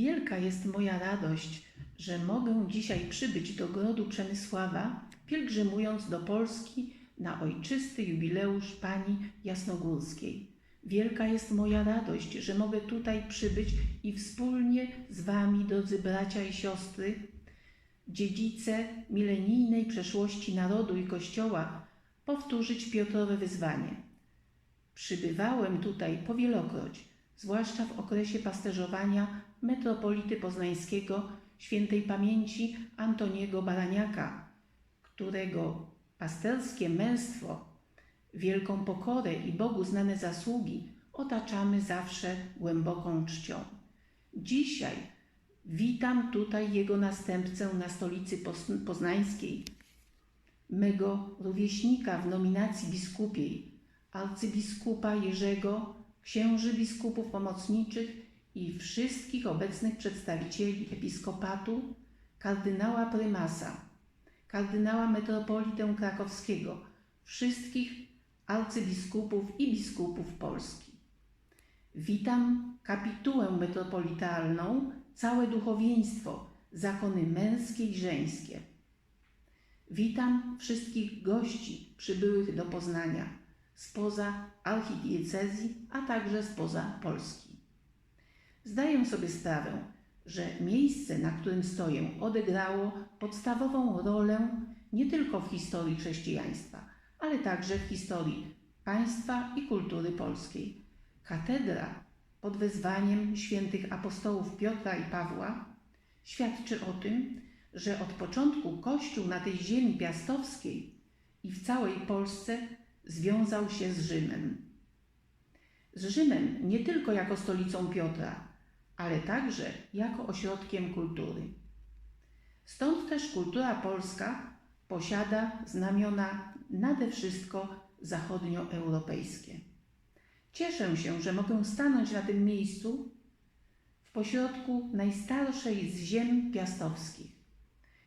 Wielka jest moja radość, że mogę dzisiaj przybyć do Grodu Przemysława, pielgrzymując do Polski na ojczysty jubileusz Pani Jasnogórskiej. Wielka jest moja radość, że mogę tutaj przybyć i wspólnie z Wami, drodzy bracia i siostry, dziedzice milenijnej przeszłości narodu i Kościoła, powtórzyć Piotrowe wyzwanie. Przybywałem tutaj powielokroć, zwłaszcza w okresie pasterzowania metropolity poznańskiego świętej pamięci Antoniego Baraniaka, którego pasterskie męstwo, wielką pokorę i Bogu znane zasługi otaczamy zawsze głęboką czcią. Dzisiaj witam tutaj jego następcę na stolicy poznańskiej, mego rówieśnika w nominacji biskupiej, arcybiskupa Jerzego, księży biskupów pomocniczych i wszystkich obecnych przedstawicieli episkopatu, kardynała prymasa, kardynała metropolitę krakowskiego, wszystkich arcybiskupów i biskupów Polski. Witam kapitułę metropolitalną, całe duchowieństwo, zakony męskie i żeńskie. Witam wszystkich gości przybyłych do Poznania spoza archidiecezji, a także spoza Polski. Zdaję sobie sprawę, że miejsce, na którym stoję, odegrało podstawową rolę nie tylko w historii chrześcijaństwa, ale także w historii państwa i kultury polskiej. Katedra pod wezwaniem świętych apostołów Piotra i Pawła świadczy o tym, że od początku Kościół na tej ziemi piastowskiej i w całej Polsce związał się z Rzymem. Z Rzymem nie tylko jako stolicą Piotra, ale także jako ośrodkiem kultury. Stąd też kultura polska posiada znamiona nade wszystko zachodnioeuropejskie. Cieszę się, że mogę stanąć na tym miejscu w pośrodku najstarszej z ziem piastowskich,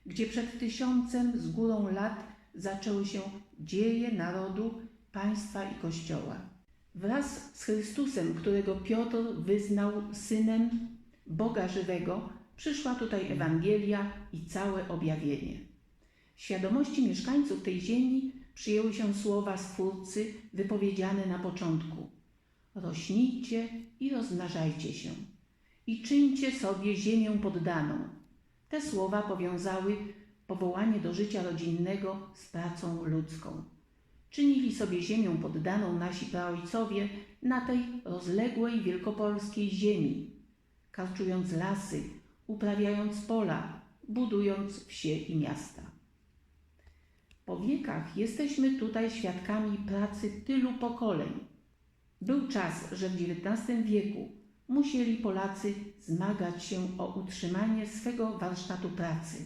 gdzie przed tysiącem z górą lat zaczęły się dzieje narodu, państwa i kościoła. Wraz z Chrystusem, którego Piotr wyznał synem Boga żywego, przyszła tutaj Ewangelia i całe objawienie. W świadomości mieszkańców tej ziemi przyjęły się słowa Stwórcy wypowiedziane na początku. Rośnijcie i rozmnażajcie się i czyńcie sobie ziemię poddaną. Te słowa powiązały powołanie do życia rodzinnego z pracą ludzką. Czynili sobie ziemię poddaną nasi praojcowie na tej rozległej wielkopolskiej ziemi, karczując lasy, uprawiając pola, budując wsie i miasta. Po wiekach jesteśmy tutaj świadkami pracy tylu pokoleń. Był czas, że w XIX wieku musieli Polacy zmagać się o utrzymanie swego warsztatu pracy,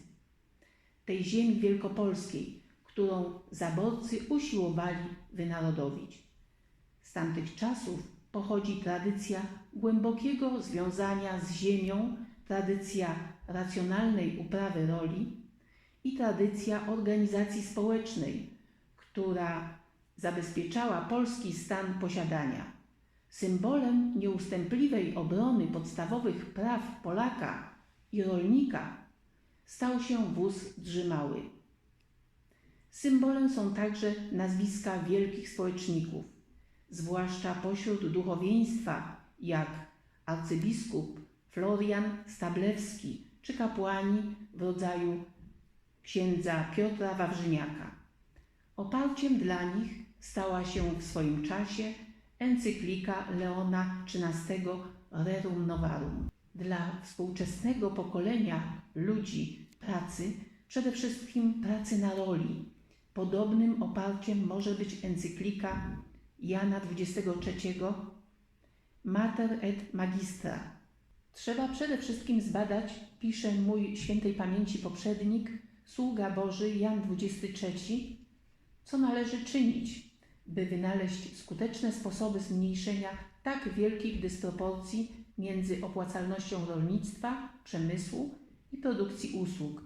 tej ziemi wielkopolskiej, którą zaborcy usiłowali wynarodowić. Z tamtych czasów pochodzi tradycja głębokiego związania z ziemią, tradycja racjonalnej uprawy roli i tradycja organizacji społecznej, która zabezpieczała polski stan posiadania. Symbolem nieustępliwej obrony podstawowych praw Polaka i rolnika stał się wóz drzymały. Symbolem są także nazwiska wielkich społeczników, zwłaszcza pośród duchowieństwa, jak arcybiskup Florian Stablewski czy kapłani w rodzaju księdza Piotra Wawrzyniaka. Oparciem dla nich stała się w swoim czasie encyklika Leona XIII Rerum Novarum. Dla współczesnego pokolenia ludzi pracy, przede wszystkim pracy na roli, podobnym oparciem może być encyklika Jana XXIII Mater et Magistra. Trzeba przede wszystkim zbadać, pisze mój świętej pamięci poprzednik, sługa Boży Jan XXIII, co należy czynić, by wynaleźć skuteczne sposoby zmniejszenia tak wielkich dysproporcji między opłacalnością rolnictwa, przemysłu i produkcji usług.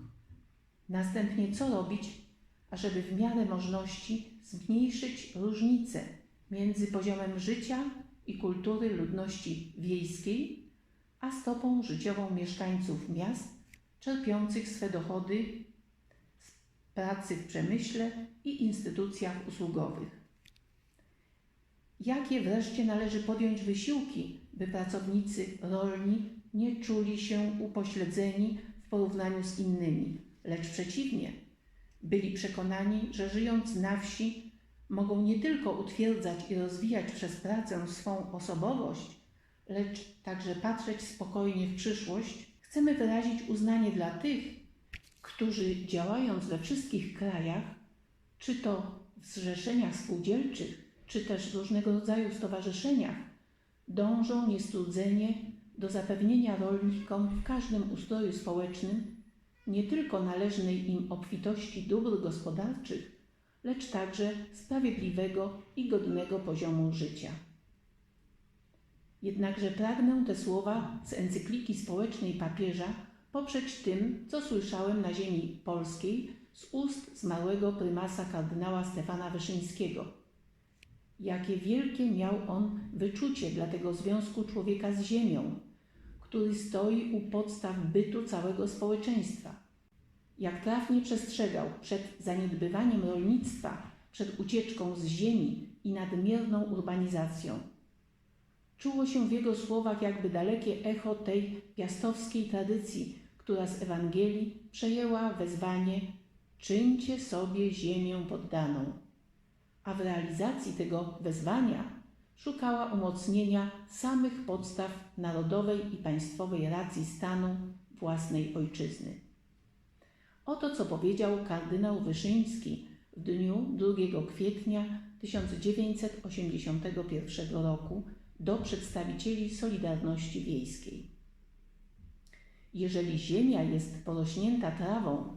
Następnie co robić, ażeby w miarę możliwości zmniejszyć różnice między poziomem życia i kultury ludności wiejskiej a stopą życiową mieszkańców miast, czerpiących swe dochody z pracy w przemyśle i instytucjach usługowych. Jakie wreszcie należy podjąć wysiłki, by pracownicy rolni nie czuli się upośledzeni w porównaniu z innymi, lecz przeciwnie, byli przekonani, że żyjąc na wsi mogą nie tylko utwierdzać i rozwijać przez pracę swą osobowość, lecz także patrzeć spokojnie w przyszłość, chcemy wyrazić uznanie dla tych, którzy działając we wszystkich krajach, czy to w zrzeszeniach spółdzielczych, czy też różnego rodzaju stowarzyszeniach, dążą niestrudzenie do zapewnienia rolnikom w każdym ustroju społecznym nie tylko należnej im obfitości dóbr gospodarczych, lecz także sprawiedliwego i godnego poziomu życia. Jednakże pragnę te słowa z encykliki społecznej papieża poprzeć tym, co słyszałem na ziemi polskiej z ust zmarłego prymasa kardynała Stefana Wyszyńskiego. Jakie wielkie miał on wyczucie dla tego związku człowieka z ziemią, który stoi u podstaw bytu całego społeczeństwa. Jak trafnie przestrzegał przed zaniedbywaniem rolnictwa, przed ucieczką z ziemi i nadmierną urbanizacją. Czuło się w jego słowach jakby dalekie echo tej piastowskiej tradycji, która z Ewangelii przejęła wezwanie czyńcie sobie ziemię poddaną. A w realizacji tego wezwania szukała umocnienia samych podstaw narodowej i państwowej racji stanu własnej ojczyzny. Oto co powiedział kardynał Wyszyński w dniu 2 kwietnia 1981 roku do przedstawicieli Solidarności Wiejskiej. Jeżeli ziemia jest porośnięta trawą,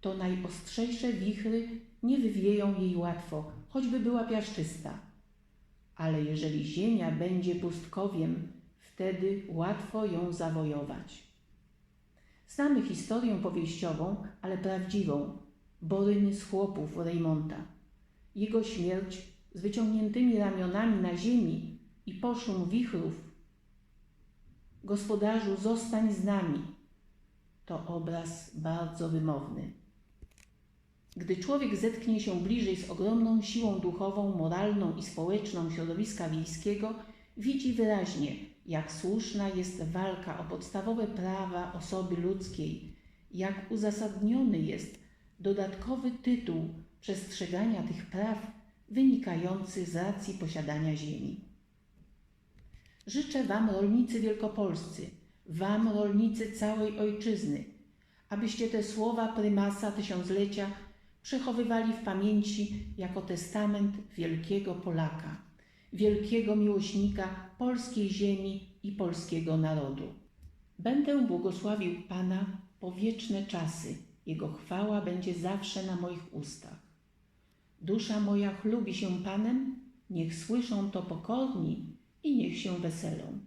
to najostrzejsze wichry nie wywieją jej łatwo, choćby była piaszczysta. Ale jeżeli ziemia będzie pustkowiem, wtedy łatwo ją zawojować. Znamy historię powieściową, ale prawdziwą, Boryny z chłopów Reymonta. Jego śmierć z wyciągniętymi ramionami na ziemi i poszum wichrów. Gospodarzu, zostań z nami. To obraz bardzo wymowny. Gdy człowiek zetknie się bliżej z ogromną siłą duchową, moralną i społeczną środowiska wiejskiego, widzi wyraźnie, jak słuszna jest walka o podstawowe prawa osoby ludzkiej, jak uzasadniony jest dodatkowy tytuł przestrzegania tych praw wynikający z racji posiadania ziemi. Życzę Wam, rolnicy wielkopolscy, Wam, rolnicy całej ojczyzny, abyście te słowa prymasa tysiąclecia przechowywali w pamięci jako testament wielkiego Polaka, wielkiego miłośnika polskiej ziemi i polskiego narodu. Będę błogosławił Pana po wieczne czasy, Jego chwała będzie zawsze na moich ustach. Dusza moja chlubi się Panem, niech słyszą to pokorni i niech się weselą.